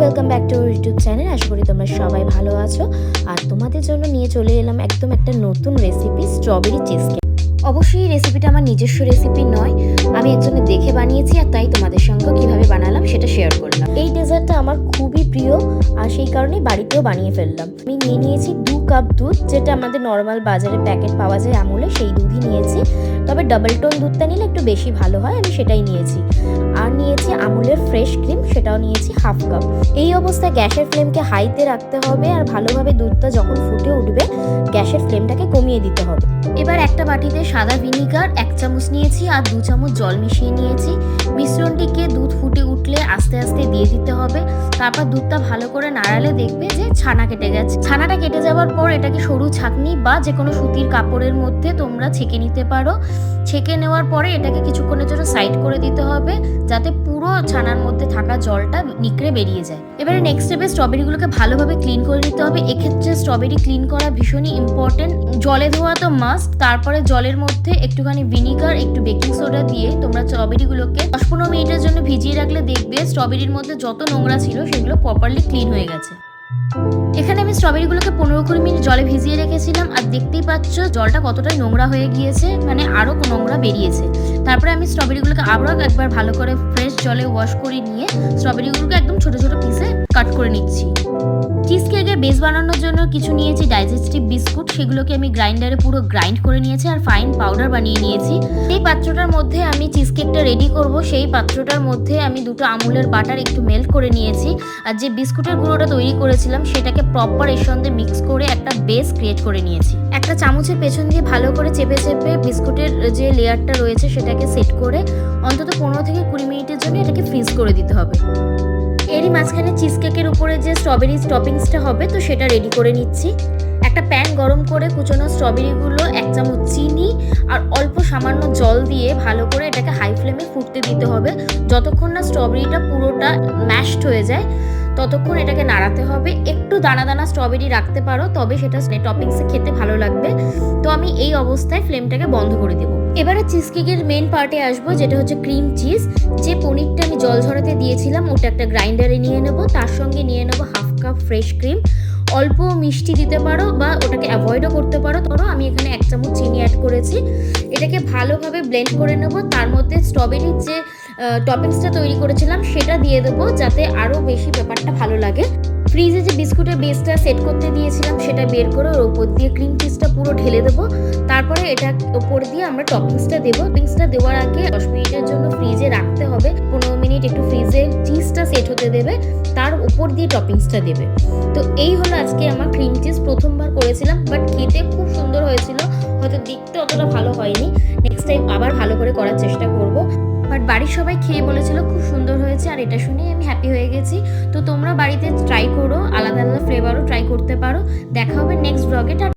Welcome back to YouTube channel আশা করি তোমরা সবাই ভালো আছো। আর তোমাদের জন্য নিয়ে চলে এলাম একদম একটা নতুন রেসিপি স্ট্রবেরি চিজ কেক অবশ্যই এই রেসিপিটা আমার নিজস্ব রেসিপি নয়। আমি একজনে দেখে বানিয়েছি আর তাই তোমাদের সঙ্গে কীভাবে বানালাম সেটা শেয়ার করলাম। এই ডেজার্টটা আমার খুবই প্রিয়, আর সেই কারণে বাড়িতেও বানিয়ে ফেললাম। আমি নিয়ে নিয়েছি দু কাপ দুধ, যেটা আমাদের নর্মাল বাজারে প্যাকেট পাওয়া যায় আমুলে, সেই দুধই নিয়েছি। তবে ডাবল টোন দুধটা নিলে একটু বেশি ভালো হয়, আমি সেটাই নিয়েছি। আর নিয়েছি আমুলের ফ্রেশ ক্রিম সেটাও নিয়েছি হাফ কাপ এই অবস্থায় গ্যাসের ফ্লেমকে হাইতে রাখতে হবে আর ভালোভাবে দুধটা যখন ফুটে উঠবে, গ্যাসের ফ্লেমটাকে কমিয়ে দিতে হবে। এবার একটা বাটিতে সাদা ভিনিগার এক চামচ নিয়েছি আর দু চামচ জল মিশিয়ে নিয়েছি। মিশ্রণটিকে দুধ ফুটে উঠলে আস্তে আস্তে দিয়ে দিতে হবে। তারপর দুধটা ভালো করে নাড়ালে দেখবে যে ছানা কেটে গেছে। ছানাটা কেটে যাওয়ার পর এটাকে সরু ছাকনি বা যে কোনো সুতির কাপড়ের মধ্যে তোমরা ছেঁকে নিতে পারো। ছেঁকে নেওয়ার পরে এটাকে কিছুক্ষণের জন্য সাইড করে দিতে হবে যাতে পুরো ছানার মধ্যে থাকা জলটা নিকড়ে বেরিয়ে যায়। এবারে নেক্সট স্টেপে স্ট্রবেরিগুলোকে ভালোভাবে ক্লিন করে নিতে হবে। এক্ষেত্রে স্ট্রবেরি ক্লিন করা ভীষণই ইম্পর্টেন্ট জলে ধোয়া তো মাস্ট তারপরে জলের মধ্যে একটুখানি ভিনিগার একটু বেকিং সোডা দিয়ে তোমরা স্ট্রবেরিগুলোকে দশ পনেরো মিনিটের জন্য ভিজিয়ে রাখলে দেখবে স্ট্রবেরির মধ্যে যত নোংরা ছিল সেগুলো প্রপারলি ক্লিন হয়ে গেছে। এখানে আমি স্ট্রবেরিগুলোকে পনেরো কুড়ি মিনিট জলে ভিজিয়ে রেখেছিলাম, আর দেখতেই পাচ্ছ জলটা কতটাই নোংরা হয়ে গিয়েছে মানে আরও নোংরা বেরিয়েছে। তারপরে আমি স্ট্রবেরিগুলোকে আবারও একবার ভালো করে ফ্রেশ জলে ওয়াশ করে নিয়ে স্ট্রবেরিগুলোকে একদম ছোট ছোট পিসে কাট করে নিচ্ছি। চিজ কেকের বেস বানানোর জন্য কিছু নিয়েছি ডাইজেস্টিভ বিস্কুট সেগুলোকে আমি গ্রাইন্ডারে পুরো গ্রাইন্ড করে নিয়েছি আর ফাইন পাউডার বানিয়ে নিয়েছি। এই পাত্রটার মধ্যে আমি চিজ কেকটা রেডি করব, সেই পাত্রটার মধ্যে আমি দুটো আমুলের বাটার একটু মেল্ট করে নিয়েছি আর যে বিস্কুটের গুঁড়োটা তৈরি করেছিলাম, সেটাকে প্রপার এর সঙ্গে মিক্স করে একটা বেস ক্রিয়েট করে নিয়েছি। চামচের পেছন দিয়ে ভালো করে চেপে চেপে বিস্কুটের যে লেয়ারটা রয়েছে সেটাকে সেট করে অন্তত পনেরো থেকে কুড়ি মিনিটের জন্য এটাকে ফ্রিজ করে দিতে হবে। এরই মাঝখানে চিজ কেকের উপরে যে স্ট্রবেরি টপিংসটা হবে, তো সেটা রেডি করে নিচ্ছি। একটা প্যান গরম করে কুচনো স্ট্রবেরিগুলো এক চামচ চিনি আর অল্প সামান্য জল দিয়ে ভালো করে এটাকে হাই ফ্লেমে ফুটতে দিতে হবে। যতক্ষণ না স্ট্রবেরিটা পুরোটা ম্যাশড হয়ে যায় ততক্ষণ এটাকে নাড়াতে হবে। একটু দানা দানা স্ট্রবেরি রাখতে পারো, তবে সেটা টপিংসে খেতে ভালো লাগবে। তো আমি এই অবস্থায় ফ্লেমটাকে বন্ধ করে দেবো। এবারে চিজ কেকের মেন পার্টে আসব, যেটা হচ্ছে ক্রিম চিজ যে পনিরটা আমি জল ঝরাতে দিয়েছিলাম, ওটা একটা গ্রাইন্ডারে নিয়ে নেব। তার সঙ্গে নিয়ে নেব হাফ কাপ ফ্রেশ ক্রিম অল্প মিষ্টি দিতে পারো বা ওটাকে অ্যাভয়েডও করতে পারো। ধরো আমি এখানে এক চামচ চিনি অ্যাড করেছি। এটাকে ভালোভাবে ব্লেন্ড করে নেব। তার মধ্যে স্ট্রবেরির যে টপিংসটা তৈরি করেছিলাম, সেটা দিয়ে দেবো যাতে আরও বেশি ব্যাপারটা ভালো লাগে। ফ্রিজে যে বিস্কুটের বেসটা সেট করতে দিয়েছিলাম, সেটা বের করে ওর ওপর দিয়ে ক্রিম চিজটা পুরো ঢেলে দেবো। তারপরে এটা ওপর দিয়ে আমরা টপিংসটা দেবো। টপিংসটা দেওয়ার আগে দশ মিনিটের জন্য ফ্রিজে রাখতে হবে। পনেরো মিনিট একটু ফ্রিজে চিজটা সেট হতে দেবে। তার উপর দিয়ে টপিংসটা দেবে। তো এই হলো আজকে আমার ক্রিম চিজ প্রথমবার করেছিলাম বাট খেতে খুব সুন্দর হয়েছিল। হয়তো দেখতে অতটা ভালো হয়নি। নেক্সট টাইম আবার ভালো করে করার চেষ্টা করব। বাট বাড়ির সবাই খেয়ে বলেছিল, খুব সুন্দর হয়েছে আর এটা শুনেই আমি হ্যাপি হয়ে গেছি। তো তোমরা বাড়িতে ট্রাই করো, আলাদা আলাদা ফ্লেভারও ট্রাই করতে পারো। দেখা হবে নেক্সট ব্লগে